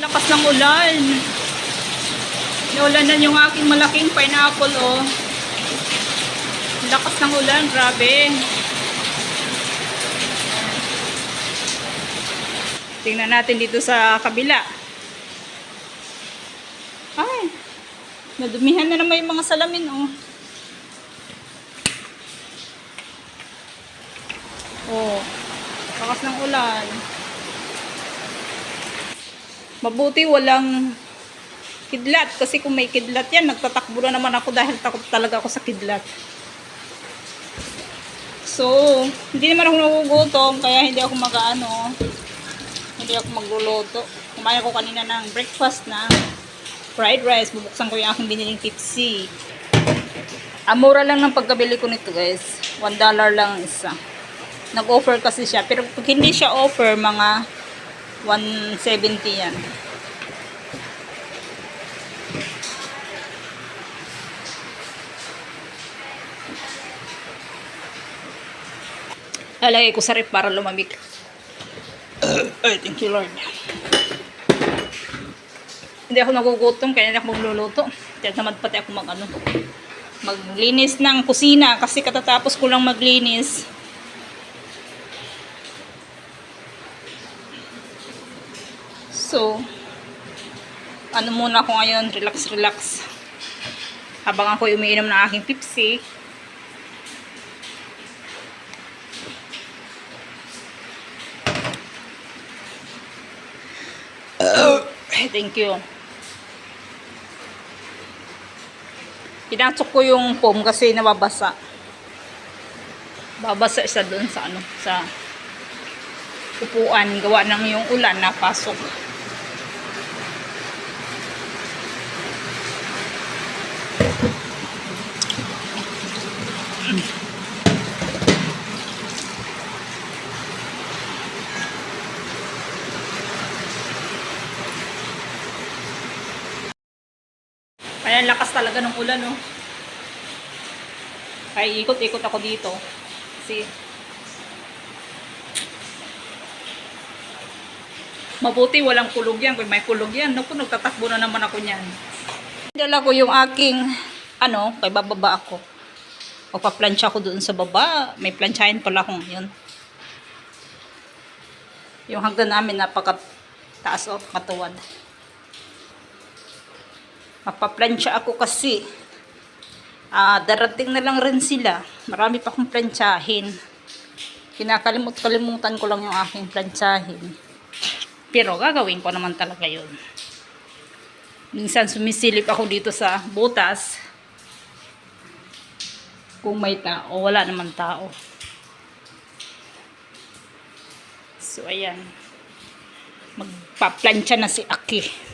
Lakas ng ulan. Naulan na yung aking malaking pineapple, oh. Lakas ng ulan, grabe. Tingnan natin dito sa kabila. Ay, nadumihan na naman yung mga salamin, oh. Oh, lakas ng ulan. Mabuti walang kidlat kasi kung may kidlat yan, nagtatakbo na naman ako dahil takot talaga ako sa kidlat. So, hindi naman ako nagugutom kaya hindi ako mag-ano, hindi ako magluluto. Kumain ako kanina ng breakfast na fried rice. Bubuksan ko yung aking biniling tipsy. Ang mura lang ng pagkabili ko nito guys. $1 lang isa. Nag-offer kasi siya. Pero pag hindi siya offer, mga 170 yan. Lalagay ko sa rep para lumamig. Ay, thank you Lord. Hindi ako nagugutom kaya hindi ako magluluto. Kaya naman pati ako mag ano, maglinis ng kusina kasi katatapos ko lang maglinis. So, ano muna ako ngayon, relax, relax. Habang ako umiinom ng aking Pepsi. Thank you. Pinatsok ko yung foam kasi nababasa. Babasa siya doon sa ano, sa upuan. Gawa ng yung ulan na pasok. Kaya ang lakas talaga ng ulan, no? Kaya ikot-ikot ako dito. Kasi mabuti walang kulog yan. Kung may kulog yan, naku, nagtatakbo na naman ako niyan. Dala ko yung aking, ano, kay bababa ako. O paplansya ko doon sa baba. May plansyahin pala akong yun. Yung hagdan namin napaka taas o katuwad. Mapaplansya ako kasi ah darating na lang rin sila. Marami pa akong plansyahin. Kinakalimut-kalimutan ko lang yung aking plansyahin. Pero gagawin ko naman talaga yun. Minsan sumisilip ako dito sa butas. Kung may tao, wala naman tao. So, ayan. Magpaplansya na si Aki.